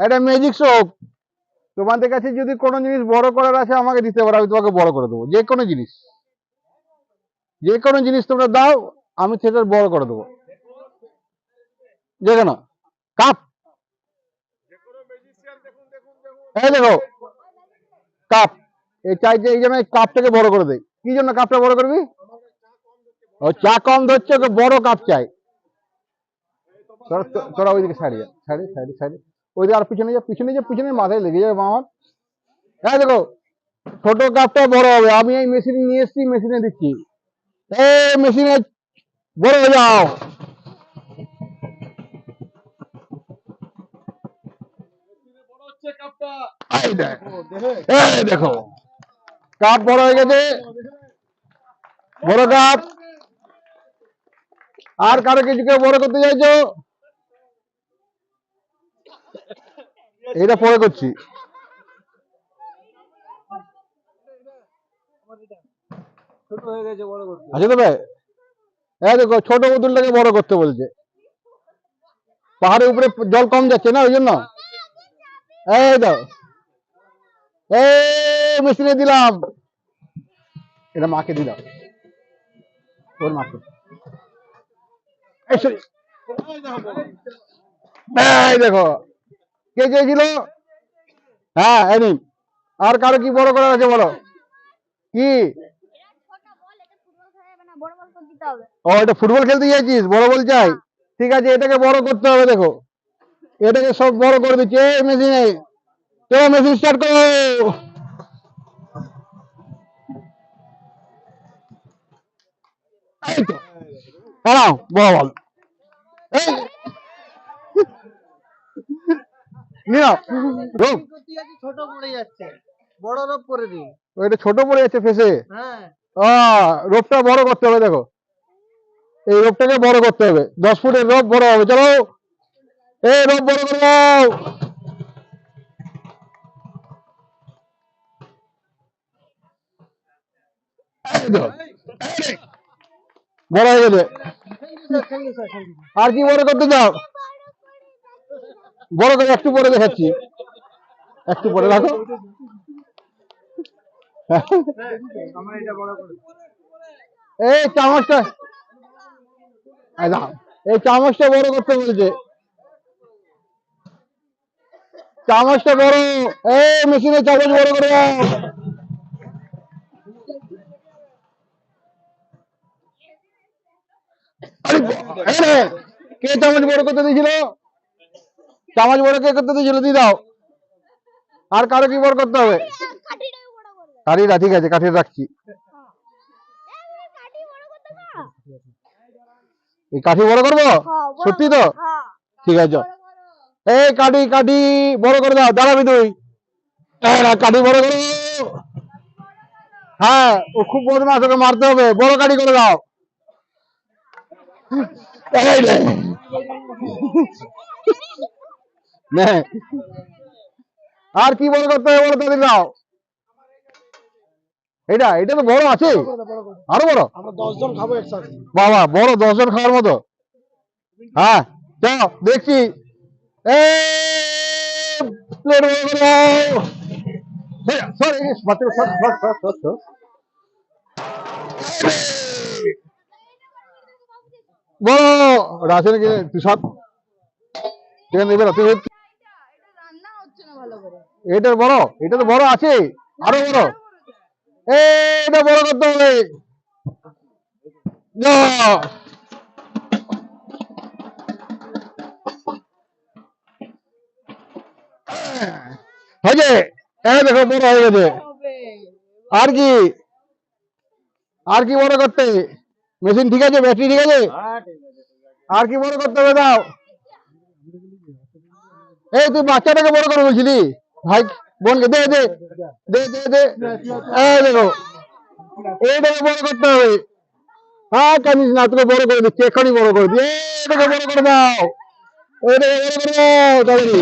এটা ম্যাজিক শোক তোমাদের কাছে যদি কোনো জিনিস বড় করার আছে, আমাকে দিতে পারো, আমি তোমাকে বড় করে দেবো, যে কোনো জিনিস। যে কোনো জিনিস তোমরা দাও, আমি সেটা বড় করে দেবো। যে কেন কাপ। এই দেখো, কাপ। এই চাই যে এই জন্য কাপটাকে বড় করে দেয় কি জন্য কাপটা বড় করবি? ও, চা কম ধরছে, ওকে বড় কাপ চাই। তোরা তোরা ওইদিকে সাইডে যা সাইডে সাইডে সাইডে ওইদিকে আর পিছনে যা পিছনে যা পিছনে মাথায় লেগে যাবে আমার হ্যাঁ দেখো ছোট কাপটা বড় হবে। আমি এই মেশিন নিয়ে এসেছি মেশিনে দিচ্ছি। এই মেশিনে বড় হয়ে যাও। দেখো। দেখো। কাপ বড় হয়ে গেছে। বড় কাপ। আর কারও কিছুকে বড় করতে চাইছো? এটা পরে করছি। দেখো, ছোট বোতলটাকে বড় করতে বলছে। পাহাড়ের উপরে জল কম যাচ্ছে না, ওই জন্য? মেশিনে দিলাম। এটা মাকে দিলাম। ওর মাকে। দেখো। কে চেয়েছিল হ্যাঁ আর কারও কি বড় করার আছে বলো? কি? ও, এটা ফুটবল খেলতে চাইছিস বড় বল চাই। ঠিক আছে, এটাকে বড় করতে হবে, দেখো। এটাকে সব বড় করে দিচ্ছে মেশিনে চলো মেশিন স্টার্ট করো? বড় বল। নাও ছোট পড়ে যাচ্ছে। বড় রোপ করে দিই ওইটা ছোট পড়ে যাচ্ছে ফেসে। হ্যাঁ। রোপটা বড় করতে হবে দেখো। এই রোপটাকে বড় করতে হবে। দশ ফুটের রোপ বড় হবে। চলো। এই রোপ বড় করে দাও। বড় হয়ে ইউ আর কি বড় করতে চাও? বড় করে একটু পরে দেখাচ্ছি। একটু পরে রাখো। এই চামচটা। এই চামচটা বড় করতে বলছে। চামচটা বড়। এই মেশিনে চামচ বড় করে কে চামচ বড় করতে দিয়েছিল? চামচ বড় কে করতে দিয়েছিল দিয়ে দাও। আর কারও কি বড় করতে হবে? কাঠিটা ঠিক আছে কাঠির রাখছি। এই কাঠি বড় করব? সত্যি তো? ঠিক আছে। এই কাঠি কাঠি বড় করে দাও, দাঁড়াবি তুই। কাঠি বড় করো হ্যাঁ ও খুব বদমাস ওকে মারতে হবে। বড় কাঠি করে দাও। আর কি বড় করতে হবে বলো তাদের দাও এটা এটা তো বড় আছে। আরও বড়। আমরা জন খাব একসাথে। বাবা বড় দশজন খাওয়ার মতো। হ্যাঁ চলো দেখছি। প্লেট বড় করে দাও। এই, sorry, সর, সর, সর, সর, সর। বড় রাশে নাকি তুই সব আছে এবার তুই রান্না হচ্ছে না ভালো করে এটার বড়, এটা তো বড় আছে, আরও বড়। এটা বড় করতে হবে। দেখো, বড় হয়ে গেছে। আর কি? আর কি বড় করতে? মেশিন ঠিক আছে, ব্যাটারি ঠিক আছে? আর কি বড় করতে হবে দাও এই, তুই বাচ্চাটাকে বড় করে বলছিলি? ভাই বোনকে দে দে দে দে দে। দেখো এইটাকে বড় করতে হবে। না, তোকে বড় করে দিচ্ছি এখনই বড় করে দিই। বড় করে দাও। বড় করে দাও, তাড়াতাড়ি।